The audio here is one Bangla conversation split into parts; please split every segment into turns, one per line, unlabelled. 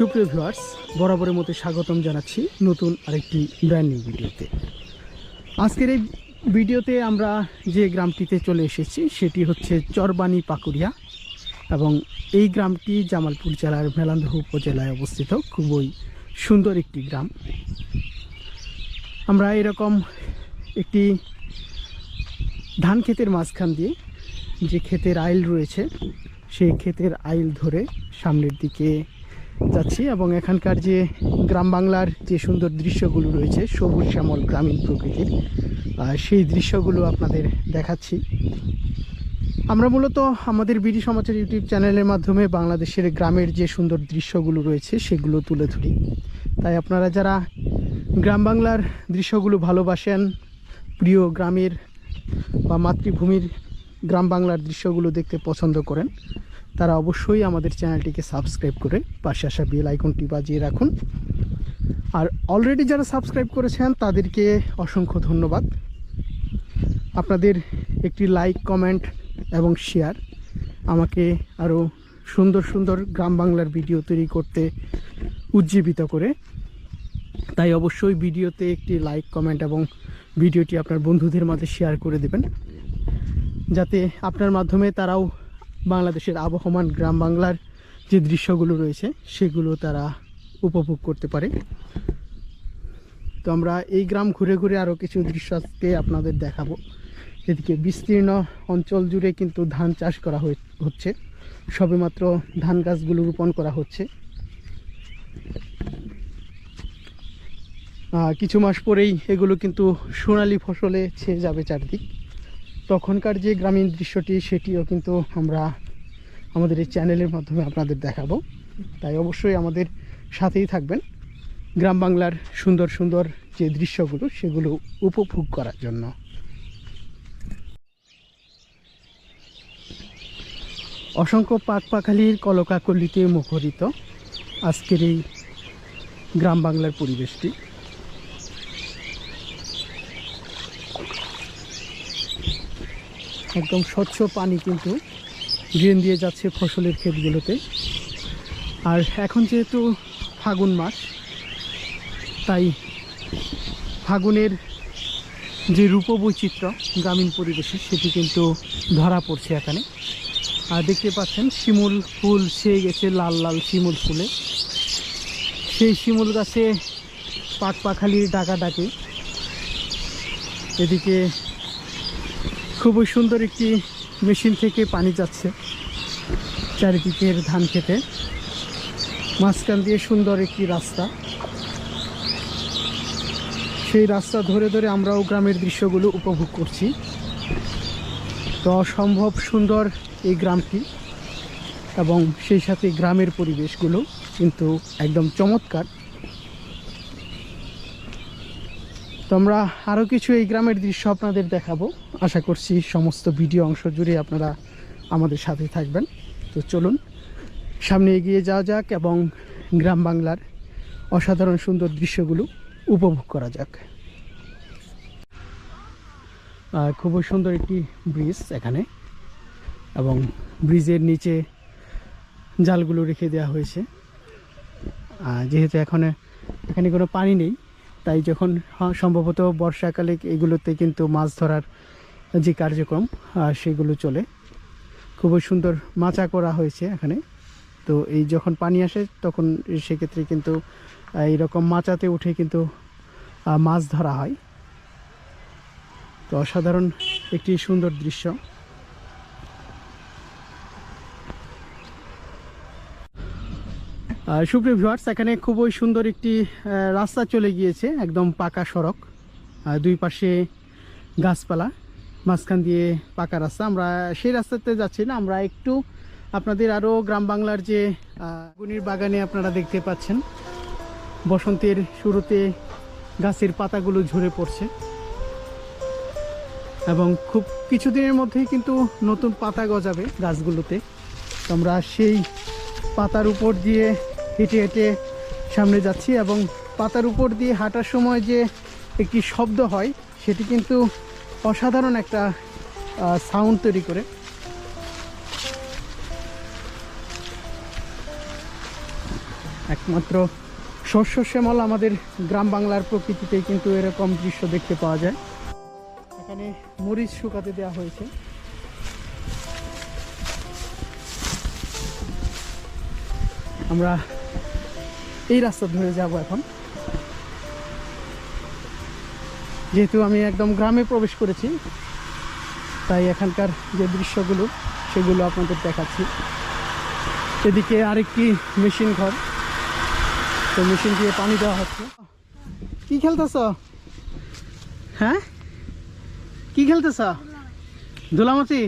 সুপ্রিয় ভিউয়ার্স, বরাবরের মতো স্বাগতম জানাচ্ছি নতুন আরেকটি ব্র্যান্ড নিউ ভিডিওতে। আজকের এই ভিডিওতে আমরা যে গ্রামটিতে চলে এসেছি, সেটি হচ্ছে চরবানি পাকুড়িয়া এবং এই গ্রামটি জামালপুর জেলার মেলান্দহ উপজেলায় অবস্থিত। খুবই সুন্দর একটি গ্রাম। আমরা এরকম একটি ধান ক্ষেতের মাঝখান দিয়ে যে ক্ষেতের আইল রয়েছে, সেই ক্ষেতের আইল ধরে সামনের দিকে যাচ্ছি এবং এখানকার যে গ্রাম বাংলার যে সুন্দর দৃশ্যগুলো রয়েছে, সবুজ শ্যামল গ্রামীণ প্রকৃতির সেই দৃশ্যগুলো আপনাদের দেখাচ্ছি। আমরা মূলত আমাদের বিডি সমাচার ইউটিউব চ্যানেলের মাধ্যমে বাংলাদেশের গ্রামের যে সুন্দর দৃশ্যগুলো রয়েছে, সেগুলো তুলে ধরি। তাই আপনারা যারা গ্রাম বাংলার দৃশ্যগুলো ভালোবাসেন, প্রিয় গ্রামের বা মাতৃভূমির গ্রাম বাংলার দৃশ্যগুলো দেখতে পছন্দ করেন তারা অবশ্যই আমাদের চ্যানেলটিকে সাবস্ক্রাইব করে পাশে আসা বেল আইকনটি বাজিয়ে রাখুন। আর অলরেডি যারা সাবস্ক্রাইব করেছেন, তাদেরকে অসংখ্য ধন্যবাদ। আপনাদের একটি লাইক কমেন্ট এবং শেয়ার আমাকে আরও সুন্দর সুন্দর গ্রাম বাংলার ভিডিও তৈরি করতে উজ্জীবিত করে। তাই অবশ্যই ভিডিওতে একটি লাইক কমেন্ট এবং ভিডিওটি আপনার বন্ধুদের মাঝে শেয়ার করে দেবেন। যাতে আপনার মাধ্যমে তারাও বাংলাদেশের আবহমান গ্রাম বাংলার যে দৃশ্যগুলো রয়েছে, সেগুলো তারা উপভোগ করতে পারে। তো আমরা এই গ্রাম ঘুরে ঘুরে আরও কিছু দৃশ্য আজকে আপনাদের দেখাবো। এদিকে বিস্তীর্ণ অঞ্চল জুড়ে কিন্তু ধান চাষ করা হচ্ছে। সবেমাত্র ধান গাছগুলো রোপণ করা হচ্ছে। কিছু মাস পরেই এগুলো কিন্তু সোনালি ফসলে ছেয়ে যাবে চারদিক। তখনকার যে গ্রামীণ দৃশ্যটি, সেটিও কিন্তু আমরা আমাদের এই চ্যানেলের মাধ্যমে আপনাদের দেখাবো। তাই অবশ্যই আমাদের সাথেই থাকবেন। গ্রাম বাংলার সুন্দর সুন্দর যে দৃশ্যগুলো, সেগুলো উপভোগ করার জন্য। অসংখ্য পাক পাখালির কলকাকলিতে মুখরিত আজকের এই গ্রাম বাংলার পরিবেশটি। একদম স্বচ্ছ পানি কিন্তু ড্রেন দিয়ে যাচ্ছে ফসলের ক্ষেতগুলোতে। আর এখন যেহেতু ফাগুন মাস, তাই ফাগুনের যে রূপবৈচিত্র্য গ্রামীণ পরিবেশে, সেটি কিন্তু ধরা পড়ছে এখানে। আর দেখতে পাচ্ছেন শিমুল ফুল ছেয়ে গেছে, লাল লাল শিমুল ফুলে। সেই শিমুল গাছে পাক পাখালির ডাকা ডাকে এদিকে খুবই সুন্দর একটি মেশিন থেকে পানি যাচ্ছে চারিদিকের ধান খেতে। মাঝখান দিয়ে সুন্দর একটি রাস্তা। সেই রাস্তা ধরে ধরে আমরাও গ্রামের দৃশ্যগুলো উপভোগ করছি। তো অসম্ভব সুন্দর এই গ্রামটি এবং সেই সাথে গ্রামের পরিবেশগুলো কিন্তু একদম চমৎকার। তো আমরা আরও কিছু এই গ্রামের দৃশ্য আপনাদের দেখাবো। আশা করছি সমস্ত ভিডিও অংশ জুড়ে আপনারা আমাদের সাথে থাকবেন। তো চলুন, সামনে এগিয়ে যাওয়া যাক এবং গ্রাম বাংলার অসাধারণ সুন্দর দৃশ্যগুলো উপভোগ করা যাক। খুবই সুন্দর একটি ব্রিজ এখানে এবং ব্রিজের নিচে জালগুলো রেখে দেওয়া হয়েছে। যেহেতু এখন এখানে কোনো পানি নেই তাই যখন সম্ভবত বর্ষাকালে এগুলোতে কিন্তু মাছ ধরার যে কার্যক্রম সেগুলো চলে। খুবই সুন্দর মাচা করা হয়েছে এখানে। তো এই যখন পানি আসে, তখন সেক্ষেত্রে কিন্তু এইরকম মাচাতে উঠে কিন্তু মাছ ধরা হয়। তো অসাধারণ একটি সুন্দর দৃশ্য। সুপ্রিয় ভিউয়ার্স এখানে খুবই সুন্দর একটি রাস্তা চলে গিয়েছে, একদম পাকা সড়ক দুই পাশে গাছপালা, মাঝখান দিয়ে পাকা রাস্তা। আমরা সেই রাস্তাতে যাচ্ছি না, আমরা একটু আপনাদের আরও গ্রাম বাংলার যে গুনির বাগানে আপনারা দেখতে পাচ্ছেন, বসন্তের শুরুতে গাছের পাতাগুলো ঝরে পড়ছে। এবং খুব কিছুদিনের মধ্যেই কিন্তু নতুন পাতা গজাবে গাছগুলোতে। আমরা সেই পাতার উপর দিয়ে হেঁটে হেঁটে সামনে যাচ্ছি এবং পাতার উপর দিয়ে হাঁটার সময় যে একটি শব্দ হয়, সেটি কিন্তু অসাধারণ একটা সাউন্ড তৈরি করে। একমাত্র শস্য শ্যামল আমাদের গ্রাম বাংলার প্রকৃতিতেই কিন্তু এরকম দৃশ্য দেখতে পাওয়া যায়। এখানে মরিচ শুকাতে দেওয়া হয়েছে। আমরা এই রাস্তা ধরে যাব এখন। যেহেতু আমি একদম গ্রামে প্রবেশ করেছি তাই এখানকার যে দৃশ্যগুলো সেগুলো আপনাদের দেখাচ্ছি। এদিকে আরেকটি মেশিন ঘর। তো মেশিন দিয়ে পানি দেওয়া হচ্ছে। কি খেলতেছ? হ্যাঁ? কি খেলতেছ? ধুলামতি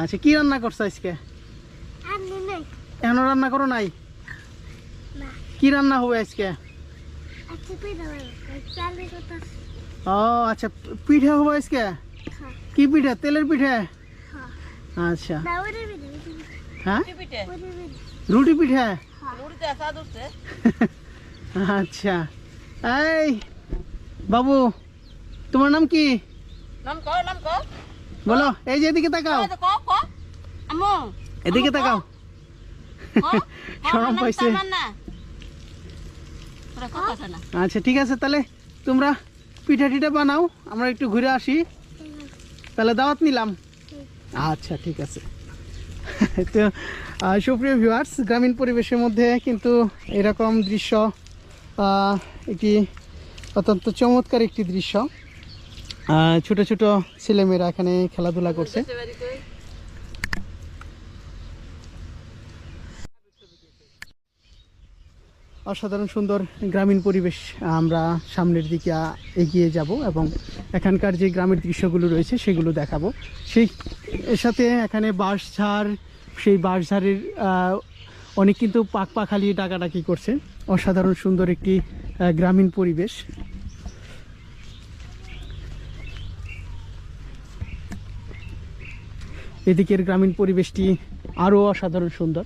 আচ্ছা কি রান্না করছ আজকে? এখনও রান্না করো নাই? কি রান্না হবে আজকে?
আচ্ছা
ও আচ্ছা পিঠে হবে আজকে?
হ্যাঁ।
কি পিঠে? তেলের পিঠে?
হ্যাঁ।
আচ্ছা। হ্যাঁ? রুটি পিঠে?
হ্যাঁ।
আচ্ছা। এই বাবু তোমার নাম কি? বলো এই যে এদিকে তাকাও। এদিকে তাকাও। শরম পাইছে। আচ্ছা ঠিক আছে, তাহলে তোমরা পিঠা টিঠা বানাও, আমরা একটু ঘুরে আসি। তাহলে দাওয়াত নিলাম। আচ্ছা ঠিক আছে। তো সুপ্রিয় ভিউয়ার্স গ্রামীণ পরিবেশের মধ্যে কিন্তু এরকম দৃশ্য একটি অত্যন্ত চমৎকার একটি দৃশ্য। ছোট ছোট ছেলেমেয়েরা এখানে খেলাধুলা করছে। অসাধারণ সুন্দর গ্রামীণ পরিবেশ আমরা সামনের দিকে এগিয়ে যাব এবং এখানকার যে গ্রামের দৃশ্যগুলো রয়েছে সেগুলো দেখাবো। সেই, এর সাথে এখানে বাঁশঝাড়, সেই বাঁশঝাড়ের অনেক কিন্তু পাক পাখালি ডাকাডাকি করছে। অসাধারণ সুন্দর একটি গ্রামীণ পরিবেশ। এদিকের গ্রামীণ পরিবেশটি আরও অসাধারণ সুন্দর।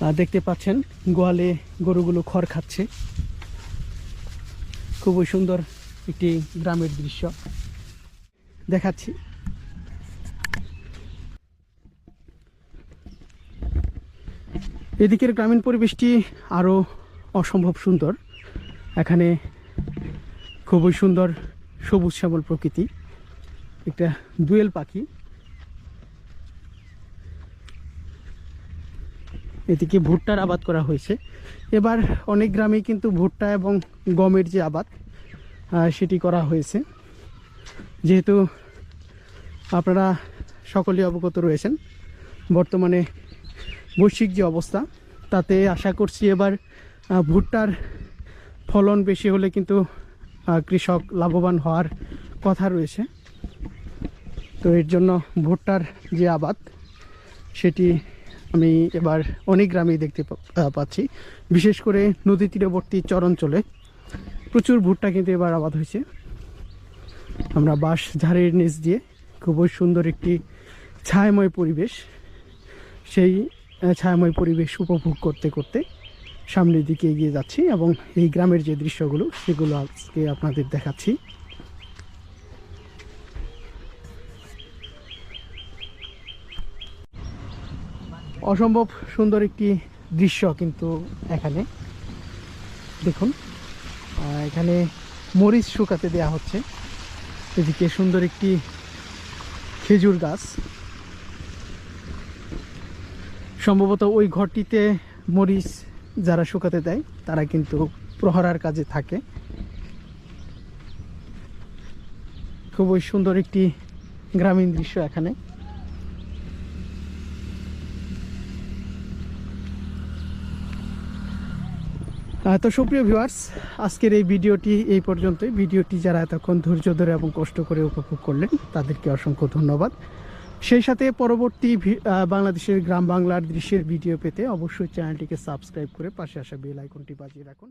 দেখতে পাচ্ছেন, গোয়ালে গরুগুলো খড় খাচ্ছে। খুবই সুন্দর একটি গ্রামের দৃশ্য। দেখাচ্ছি। এদিকের গ্রামীণ পরিবেশটি আরও অসম্ভব সুন্দর। এখানে খুবই সুন্দর সবুজ শ্যামল প্রকৃতি। একটা দুয়েল পাখি। এদিকে ভুট্টার আবাদ করা হয়েছে। এবার অনেক গ্রামে কিন্তু ভুট্টা এবং গমের যে আবাদ সেটি করা হয়েছে। যেহেতু আপনারা সকলেই অবগত রয়েছেন, বর্তমানে বৈশ্বিক যে অবস্থা, তাতে আশা করছি এবার ভুট্টার ফলন বেশি হলে কিন্তু কৃষক লাভবান হওয়ার কথা রয়েছে। তো এর জন্য ভুট্টার যে আবাদ, সেটি আমি এবার অনেক গ্রামেই দেখতে পাচ্ছি। বিশেষ করে নদী তীরবর্তী চরাঞ্চলে প্রচুর ভুট্টা কিন্তু এবার আবাদ হয়েছে। আমরা বাঁশ ঝাড়ের নিচ দিয়ে খুবই সুন্দর একটি ছায়াময় পরিবেশ, সেই ছায়াময় পরিবেশ উপভোগ করতে করতে সামনের দিকে এগিয়ে যাচ্ছি এবং এই গ্রামের যে দৃশ্যগুলো, সেগুলো আজকে আপনাদের দেখাচ্ছি। অসম্ভব সুন্দর একটি দৃশ্য কিন্তু এখানে। দেখুন এখানে মরিচ শুকাতে দেয়া হচ্ছে। এদিকে সুন্দর একটি খেজুর গাছ। সম্ভবত ওই ঘরটিতে মরিচ যারা শুকাতে দেয়, তারা কিন্তু প্রহরার কাজে থাকে। খুবই সুন্দর একটি গ্রামীণ দৃশ্য এখানে। তো সুপ্রিয় ভিউয়ার্স আজকের এই ভিডিওটি এই পর্যন্তই। ভিডিওটি যারা এতক্ষণ ধৈর্য ধরে এবং কষ্ট করে উপভোগ করলেন, তাদেরকে অসংখ্য ধন্যবাদ। সেই সাথে পরবর্তী বাংলাদেশের গ্রাম বাংলার দৃশ্যের ভিডিও পেতে অবশ্যই চ্যানেলটিকে সাবস্ক্রাইব করে পাশে আসা বেল আইকনটি বাজিয়ে রাখুন।